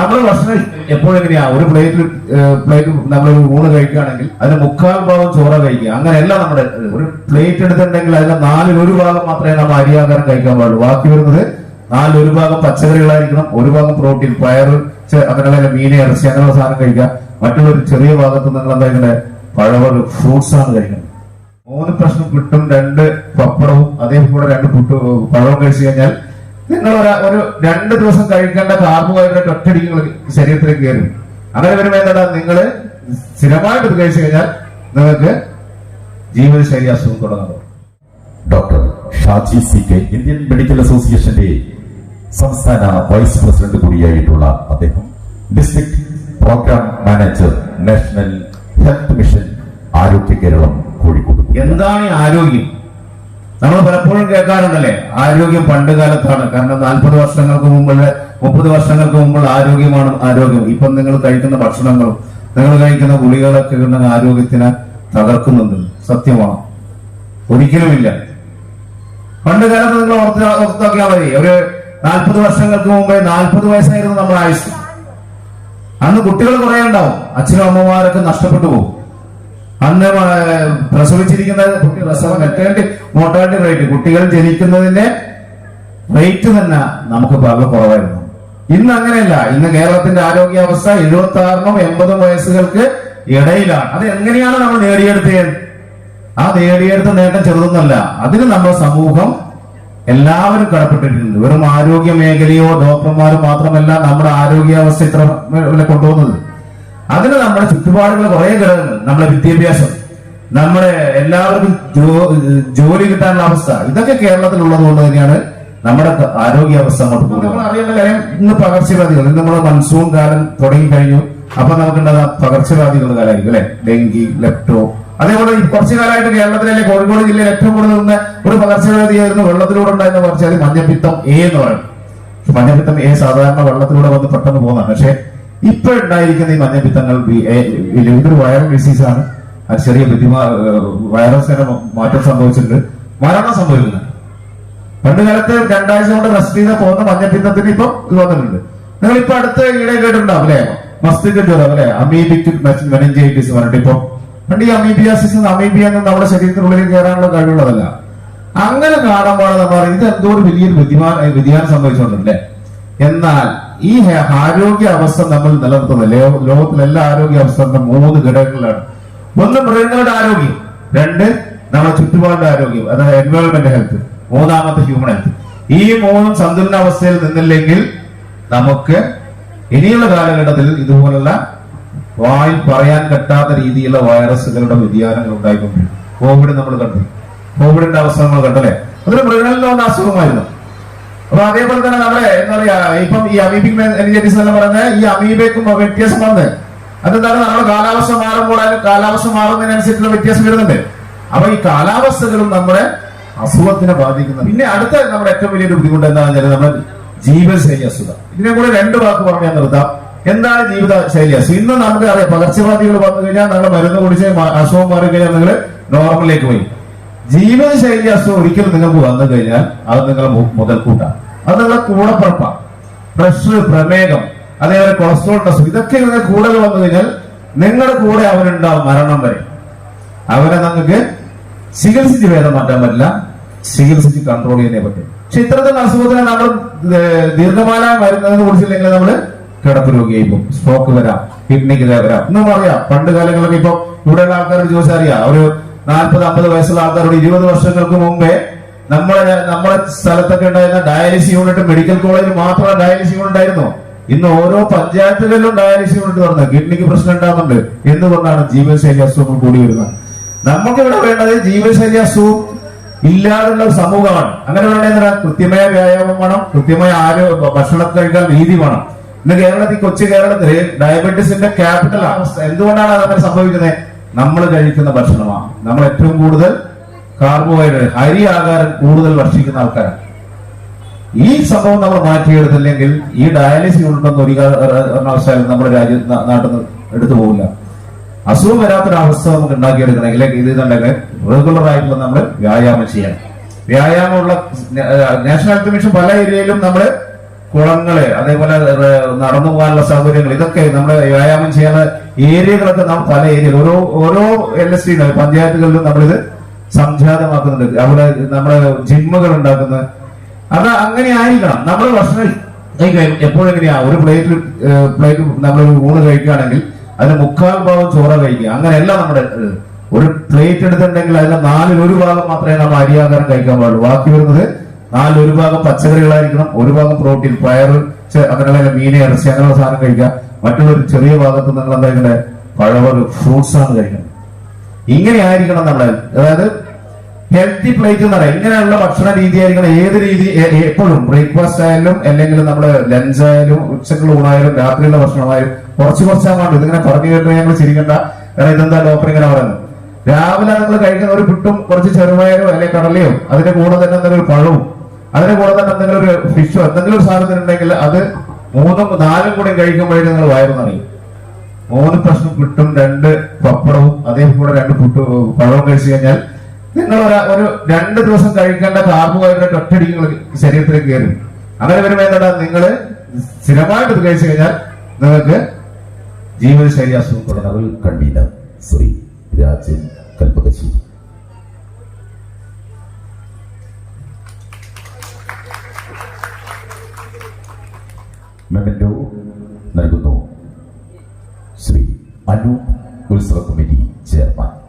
നമ്മൾ ഭക്ഷണം എപ്പോഴെങ്ങനെയാ ഒരു പ്ലേറ്റിൽ പ്ലേറ്റ് നമ്മൾ ഊണ് കഴിക്കുകയാണെങ്കിൽ അതിന് മുക്കാൽ ഭാഗം ചോറ കഴിക്കുക. അങ്ങനെയല്ല നമ്മുടെ ഒരു പ്ലേറ്റ് എടുത്തിട്ടുണ്ടെങ്കിൽ അതിന്റെ നാലിൽ ഒരു ഭാഗം മാത്രമേ നമ്മൾ അരിയാകാരം കഴിക്കാൻ പാടുള്ളൂ. ബാക്കി വരുന്നത് നാലിൽ ഒരു ഭാഗം പച്ചക്കറികളായിരിക്കണം ഒരു ഭാഗം പ്രോട്ടീൻ പയർ അങ്ങനെയുള്ള മീനെ ഇറച്ചി അങ്ങനെയുള്ള സാധനം കഴിക്കുക. മറ്റുള്ള ഒരു ചെറിയ ഭാഗത്ത് നിങ്ങൾ എന്താ ഇങ്ങനെ ഫ്രൂട്ട്സ് ആണ് കഴിക്കുന്നത് മൂന്ന് പ്രശ്നം കിട്ടും രണ്ട് പപ്പടവും അതേപോലെ രണ്ട് പുട്ട് പഴവും കഴിച്ചു കഴിഞ്ഞാൽ നിങ്ങൾ ഒരു ഒരു രണ്ട് ദിവസം കഴിക്കേണ്ട കാർബോഹൈഡ്രേറ്റ് ഒറ്റടിക്ക് ശരീരത്തിലേക്ക് കയറും. അങ്ങനെ വരുമ്പോൾ എന്താ നിങ്ങൾ സ്ഥിരമായിട്ട് ഇത് കഴിച്ചു കഴിഞ്ഞാൽ നിങ്ങൾക്ക് ജീവിതശൈലി അസുഖം തുടങ്ങും. Doctor Shaji C K Indian medical അസോസിയേഷന്റെ സംസ്ഥാന വൈസ് പ്രസിഡന്റ് കൂടിയായിട്ടുള്ള അദ്ദേഹം district programme manager national health mission ആരോഗ്യ കേരളം കോഴിക്കോട്. എന്താണ് ആരോഗ്യം? നമ്മൾ പലപ്പോഴും കേൾക്കാറുണ്ടല്ലേ? ആരോഗ്യം പണ്ട് കാലത്താണ്. കാരണം നാൽപ്പത് വർഷങ്ങൾക്ക് മുമ്പുള്ള മുപ്പത് വർഷങ്ങൾക്ക് മുമ്പുള്ള ആരോഗ്യമാണ് ആരോഗ്യം ഇപ്പം നിങ്ങൾ കഴിക്കുന്ന ഭക്ഷണങ്ങളും നിങ്ങൾ കഴിക്കുന്ന ഗുളികളൊക്കെ ഉണ്ടെങ്കിൽ ആരോഗ്യത്തിനെ തകർക്കുന്നുണ്ട്. സത്യമാണ്. ഒരിക്കലുമില്ല. പണ്ട് കാലത്ത് നിങ്ങൾ ഓർത്ത് ഓർത്ത് മതി ഒരു നാൽപ്പത് വർഷങ്ങൾക്ക് മുമ്പേ നാൽപ്പത് വയസ്സായിരുന്നു നമ്മുടെ ആയുസ്. അന്ന് കുട്ടികൾ കുറെ ഉണ്ടാവും. അച്ഛനും അമ്മമാരൊക്കെ നഷ്ടപ്പെട്ടു പോകും. അന്ന് പ്രസവിച്ചിരിക്കുന്ന കുട്ടി പ്രസവം മെറ്റേണിറ്റി മോർട്ടാലിറ്റി റേറ്റ്. കുട്ടികൾ ജനിക്കുന്നതിന്റെ റേറ്റ് തന്നെ നമുക്ക് വളരെ കുറവായിരുന്നു. ഇന്ന് അങ്ങനെയല്ല. ഇന്ന് കേരളത്തിന്റെ ആരോഗ്യാവസ്ഥ എഴുപത്തി ആറിനും എൺപതും വയസ്സുകൾക്ക് ഇടയിലാണ്. അത് എങ്ങനെയാണ് നമ്മൾ നേടിയെടുത്തത് ആ നേടിയെടുത്ത നേട്ടം ചെറുതൊന്നല്ല. അതിന് നമ്മുടെ സമൂഹം എല്ലാവരും കടപ്പെട്ടിട്ടുണ്ട്. വെറും ആരോഗ്യ മേഖലയോ ഡോക്ടർമാരോ മാത്രമല്ല നമ്മുടെ ആരോഗ്യാവസ്ഥ ഇത്ര കൊണ്ടുപോകുന്നത്. അതിന് നമ്മുടെ ചുറ്റുപാടുകൾ കുറെ ഘടകങ്ങൾ. നമ്മുടെ വിദ്യാഭ്യാസം നമ്മുടെ എല്ലാവർക്കും ജോലി കിട്ടാനുള്ള അവസ്ഥ ഇതൊക്കെ കേരളത്തിലുള്ളത് കൊണ്ട് തന്നെയാണ് നമ്മുടെ ആരോഗ്യാവസ്ഥ അങ്ങോട്ട് പോകുന്നത് നമ്മൾ അറിയേണ്ട കാര്യം ഇന്ന് പകർച്ചവ്യാധികൾ ഇന്ന് നമ്മുടെ മൺസൂൺ കാലം തുടങ്ങി കഴിഞ്ഞു അപ്പൊ നമുക്കുണ്ടാകുന്ന പകർച്ചവ്യാധികളുടെ കാലമായിരിക്കും അല്ലെ? Dengue lepto. അതേപോലെ കുറച്ചു കാലമായിട്ട് കേരളത്തിലെ കോഴിക്കോട് ജില്ലയിൽ ഏറ്റവും കൂടുതൽ നിന്ന് ഒരു പകർച്ചവ്യാധിയായിരുന്നു വെള്ളത്തിലൂടെ ഉണ്ടായിരുന്ന പകർച്ചവ്യാധി മഞ്ഞപ്പിത്തം എ എന്ന് പറയും. മഞ്ഞപ്പിത്തം എ സാധാരണ വെള്ളത്തിലൂടെ വന്ന് പെട്ടെന്ന് പോകുന്നതാണ്. പക്ഷെ ഇപ്പൊ ഉണ്ടായിരിക്കുന്ന ഈ മഞ്ഞപ്പിത്തങ്ങൾ ഇതൊരു വൈറൽ ഡിസീസ് ആണ്. അത് ചെറിയ ബുദ്ധിമാ വൈറസിന്റെ മാറ്റം സംഭവിച്ചിട്ടുണ്ട്. മരണം സംഭവിക്കുന്നത് പണ്ട് കാലത്ത് രണ്ടാഴ്ച കൊണ്ട് റെസ്റ്റ് ചെയ്ത് പോകുന്ന മഞ്ഞപ്പിത്തത്തിന് ഇപ്പൊ ഇത് വന്നിട്ടുണ്ട്. നിങ്ങൾ ഇപ്പൊ അടുത്ത ഈടെ കേട്ടിട്ടുണ്ടാവും അല്ലെ? മസ്തിക്ക് ജ്വരം അല്ലെ? അമീബിക് മെനിഞ്ചൈറ്റിസ് പറഞ്ഞിട്ട് ഇപ്പൊ. പണ്ട് ഈ അമീബിയാസിസ് അമീബിയ എന്ന് നമ്മുടെ ശരീരത്തിനുള്ളിൽ കയറാനുള്ള കഴിവുള്ളതല്ല. അങ്ങനെ കാണുമ്പോൾ നമ്മൾ ഇത് എന്തോ ഒരു വലിയൊരു ബുദ്ധിമാ വ്യതിയാനം സംഭവിച്ചുകൊണ്ടല്ലേ എന്നാൽ ഈ ആരോഗ്യ അവസ്ഥ നമ്മൾ നിലനിർത്തുന്നത്. ലോകത്തിലെ എല്ലാ ആരോഗ്യ അവസ്ഥകളുടെ മൂന്ന് ഘടകങ്ങളാണ്. ഒന്ന് മൃഗങ്ങളുടെ ആരോഗ്യം. രണ്ട് നമ്മുടെ ചുറ്റുപാടിന്റെ ആരോഗ്യം. അതായത് എൻവയോൺമെന്റ് ഹെൽത്ത് മൂന്നാമത്തെ ഹ്യൂമൻ ഹെൽത്ത് ഈ മൂന്നും സന്തുലനാവസ്ഥയിൽ നിന്നില്ലെങ്കിൽ നമുക്ക് ഇനിയുള്ള കാലഘട്ടത്തിൽ ഇതുപോലുള്ള വായിൽ പറയാൻ പറ്റാത്ത രീതിയിലുള്ള വൈറസുകളുടെ വ്യതിയാനങ്ങൾ ഉണ്ടായിക്കൊണ്ടിരിക്കും. കോവിഡ് നമ്മൾ കണ്ടു. കോവിഡിന്റെ അവസ്ഥ നമ്മൾ കണ്ടല്ലേ? അതൊരു മൃഗങ്ങളിൽ വന്ന അസുഖമായിരുന്നു. അപ്പൊ അതേപോലെ തന്നെ നമ്മുടെ എന്താ പറയാ ഇപ്പം ഈ അമീബിക് മെനിഞ്ചൈറ്റിസ് എന്ന് പറയുന്നത് ഈ അമീബയ്ക്കും വ്യത്യാസം വന്ന്. അതെന്താണ് നമ്മുടെ കാലാവസ്ഥ മാറുമ്പോൾ അതിന് കാലാവസ്ഥ മാറുന്നതിനനുസരിച്ചുള്ള വ്യത്യാസം വരുന്നുണ്ട്. അപ്പൊ ഈ കാലാവസ്ഥകളും നമ്മുടെ അസുഖത്തിനെ ബാധിക്കുന്നു പിന്നെ അടുത്ത നമ്മുടെ ഏറ്റവും വലിയൊരു ബുദ്ധിമുട്ട് എന്താണെന്ന് വെച്ചാൽ നമ്മുടെ ജീവിതശൈലി അസുഖം. ഇതിനെ കൂടെ രണ്ട് വാക്ക് പറഞ്ഞാൽ നിർത്താം. എന്താണ് ജീവിത ശൈലി അസുഖം? ഇന്ന് നമുക്ക് അറിയാം പകർച്ചവ്യാധികൾ വന്നു കഴിഞ്ഞാൽ നമ്മൾ മരുന്ന് കുടിച്ച് അസുഖം മാറി കഴിഞ്ഞാൽ നിങ്ങൾ നോർമലിലേക്ക് പോയി. ജീവിതശൈലി അസുഖം ഒരിക്കലും നിങ്ങൾക്ക് വന്നു കഴിഞ്ഞാൽ അത് നിങ്ങളെ മുതൽക്കൂട്ടാണ് അത് നിങ്ങളെ കൂടപ്പുറപ്പാണ് പ്രഷർ പ്രമേഹം അതേപോലെ കൊളസ്ട്രോൾ ടെസ്റ്റ് ഇതൊക്കെ നിങ്ങളുടെ കൂടെ വന്നു കഴിഞ്ഞാൽ നിങ്ങളുടെ കൂടെ അവനുണ്ടാവും മരണം വരെ. അവരെ നിങ്ങൾക്ക് ചികിത്സിച്ച് ഭേദം മാറ്റാൻ പറ്റില്ല. ചികിത്സിച്ച് കൺട്രോൾ ചെയ്യാനേ പറ്റും. പക്ഷെ ഇത്തരത്തിലുള്ള അസുഖത്തിന് നമ്മൾ ദീർഘമാല മരുന്നതിനെ കുറിച്ചില്ലെങ്കിൽ നമ്മൾ കിടപ്പ് രോഗിയായി പോകും. സ്ട്രോക്ക് വരാം കിഡ്നിക്ക് വരാം. ഇന്നും അറിയാം. പണ്ട് കാലങ്ങളിലൊക്കെ ഇപ്പൊ ഇവിടെയുള്ള ആൾക്കാർ ചോദിച്ചാൽ അറിയാം. ഒരു നാൽപ്പത് അമ്പത് വയസ്സുള്ള ആൾക്കാരോട് ഇരുപത് വർഷങ്ങൾക്ക് മുമ്പേ നമ്മളെ നമ്മളെ സ്ഥലത്തൊക്കെ ഉണ്ടായിരുന്ന ഡയാലിസിസ് യൂണിറ്റ് മെഡിക്കൽ കോളേജിൽ മാത്രം ഡയാലിസിസ് യൂണിറ്റ് ഉണ്ടായിരുന്നു? ഇന്ന് ഓരോ പഞ്ചായത്തുകളിലും ഡയാലിസിസ് യൂണിറ്റ് തുറന്നു കിഡ്നിക്ക് പ്രശ്നം ഉണ്ടാകുന്നുണ്ട് എന്തുകൊണ്ടാണ് ജീവിതശൈലി അസുഖങ്ങൾ കൂടി വരുന്നത്. നമുക്ക് ഇവിടെ വേണ്ടത് ജീവിതശൈലി അസുഖം ഇല്ലാതുള്ള ഒരു സമൂഹമാണ്. അങ്ങനെ വേണ്ടത് കൃത്യമായ വ്യായാമം വേണം കൃത്യമായ ആരോഗ്യ ഭക്ഷണം കഴിക്കാൻ രീതി വേണം. ഇന്ന് കേരളത്തിൽ കൊച്ചു കേരളത്തിൽ ഡയബറ്റീസിന്റെ ക്യാപിറ്റൽ എന്തുകൊണ്ടാണ് അതങ്ങനെ സംഭവിക്കുന്നത്? നമ്മൾ കഴിക്കുന്ന ഭക്ഷണമാണ്. നമ്മൾ ഏറ്റവും കൂടുതൽ കാർബോഹൈഡ്രേറ്റ് ഹരി ആകാരം കൂടുതൽ ഭക്ഷിക്കുന്ന ആൾക്കാരാണ്. ഈ സംഭവം നമ്മൾ മാറ്റിയെടുത്തില്ലെങ്കിൽ ഈ ഡയാലിസിസ് ഉണ്ടെന്ന് ഒരു കാരണവശാലും നമ്മുടെ രാജ്യ നാ- നാട്ടിൽ നിന്ന് എടുത്തു പോകില്ല അസുഖം വരാത്തൊരവസ്ഥ നമുക്ക് ഉണ്ടാക്കിയെടുക്കണമെങ്കിൽ ഇത് ഉണ്ടെങ്കിൽ റെഗുലർ ആയിട്ടുള്ള നമ്മൾ വ്യായാമം ചെയ്യണം. വ്യായാമമുള്ള നാഷണൽ ഹെൽത്ത് മിഷൻ പല ഏരിയയിലും നമ്മൾ കുളങ്ങൾ അതേപോലെ നടന്നു പോകാനുള്ള സൗകര്യങ്ങൾ ഇതൊക്കെ നമ്മൾ വ്യായാമം ചെയ്യാനുള്ള ഏരിയകളൊക്കെ നാം പല ഏരിയകൾ ഓരോ ഓരോ എൽ എസ് ടി പഞ്ചായത്തുകളിലും നമ്മളിത് സംജാതമാക്കുന്നുണ്ട്. അവിടെ നമ്മുടെ ജിമ്മുകൾ ഉണ്ടാക്കുന്നത് അത് അങ്ങനെ ആയിരിക്കണം. നമ്മൾ ഭക്ഷണം എപ്പോഴെങ്ങനെയാ എപ്പോഴും ഒരു പ്ലേറ്റിൽ പ്ലേറ്റ് നമ്മൾ ഊണ് കഴിക്കുകയാണെങ്കിൽ അതിന് മുക്കാൽ ഭാഗം ചോറ കഴിക്കുക. അങ്ങനെയല്ല നമ്മുടെ ഒരു പ്ലേറ്റ് എടുത്തിട്ടുണ്ടെങ്കിൽ അതിന്റെ നാലിൽ ഒരു ഭാഗം മാത്രമേ നമ്മൾ അരിയാകാരം കഴിക്കാൻ പാടുള്ളൂ. ബാക്കി വരുന്നത് നാലിൽ ഒരു ഭാഗം പച്ചക്കറികളായിരിക്കണം ഒരു ഭാഗം പ്രോട്ടീൻ പയർ അങ്ങനെയുള്ള മീൻ ഇറച്ചി അങ്ങനെയുള്ള സാധനം കഴിക്കുക. മറ്റുള്ളൊരു ചെറിയ ഭാഗത്ത് നിങ്ങൾ എന്താ പഴവർഗ പഴവർ ഫ്രൂട്ട്സ് ആണ് കഴിക്കുന്നത് ഇങ്ങനെ ആയിരിക്കണം നമ്മൾ അതായത് ഹെൽത്തി പ്ലേറ്റ് എന്ന് പറയാം. ഇങ്ങനെയുള്ള ഭക്ഷണ രീതി ആയിരിക്കണം ഏത് രീതി എപ്പോഴും ബ്രേക്ക്ഫാസ്റ്റ് ആയാലും അല്ലെങ്കിൽ നമ്മുടെ ലഞ്ച് ആയാലും ഉച്ചക്കുള്ള ഊണായാലും രാത്രിയുള്ള ഭക്ഷണമായാലും കുറച്ച് കുറച്ചാൽ വേണ്ട ഇതിങ്ങനെ പറഞ്ഞു കേട്ടു ഞങ്ങൾ ചിരിക്കണ്ട. കാരണം ഇതെന്താ ഡോക്ടർ ഇങ്ങനെ പറയുന്നത്? രാവിലെ നിങ്ങൾ കഴിക്കുന്ന ഒരു പുട്ടും കുറച്ച് ചെറുപയറോ അല്ലെങ്കിൽ കടലയോ അതിന്റെ കൂടെ തന്നെ എന്തെങ്കിലും പഴവും അതിന്റെ കൂടെ തന്നെ എന്തെങ്കിലും ഒരു ഫിഷോ എന്തെങ്കിലും ഒരു സാധനത്തിന് ഉണ്ടെങ്കിൽ അത് മൂന്നും നാലും കൂടി കഴിക്കുമ്പോഴേക്കും നിങ്ങൾ വയറു നിറയും. മൂന്ന് പ്രശ്നം കിട്ടും രണ്ട് പപ്പടവും അതേപോലെ രണ്ട് പുട്ട് പഴവും കഴിച്ചു കഴിഞ്ഞാൽ നിങ്ങൾ ഒരു- രണ്ട് ദിവസം കഴിക്കേണ്ട കാർബോഹൈഡ്രേറ്റ് ഒറ്റയടിക്ക് നിങ്ങൾ ശരീരത്തിലേക്ക് കയറും. അങ്ങനെ വരുമ്പോൾ എന്താ നിങ്ങൾ സ്ഥിരമായിട്ട് ഇത് കഴിച്ചു കഴിഞ്ഞാൽ നിങ്ങൾക്ക് ജീവിതശൈലി അസുഖം തുടങ്ങുന്നത് കണ്ടില്ല ശ്രീ രാജൻ കൽപ്പകശ്ശേരി. നൽകുന്നു ശ്രീ അനു ഉത്സവ കമ്മിറ്റി ചെയർമാൻ.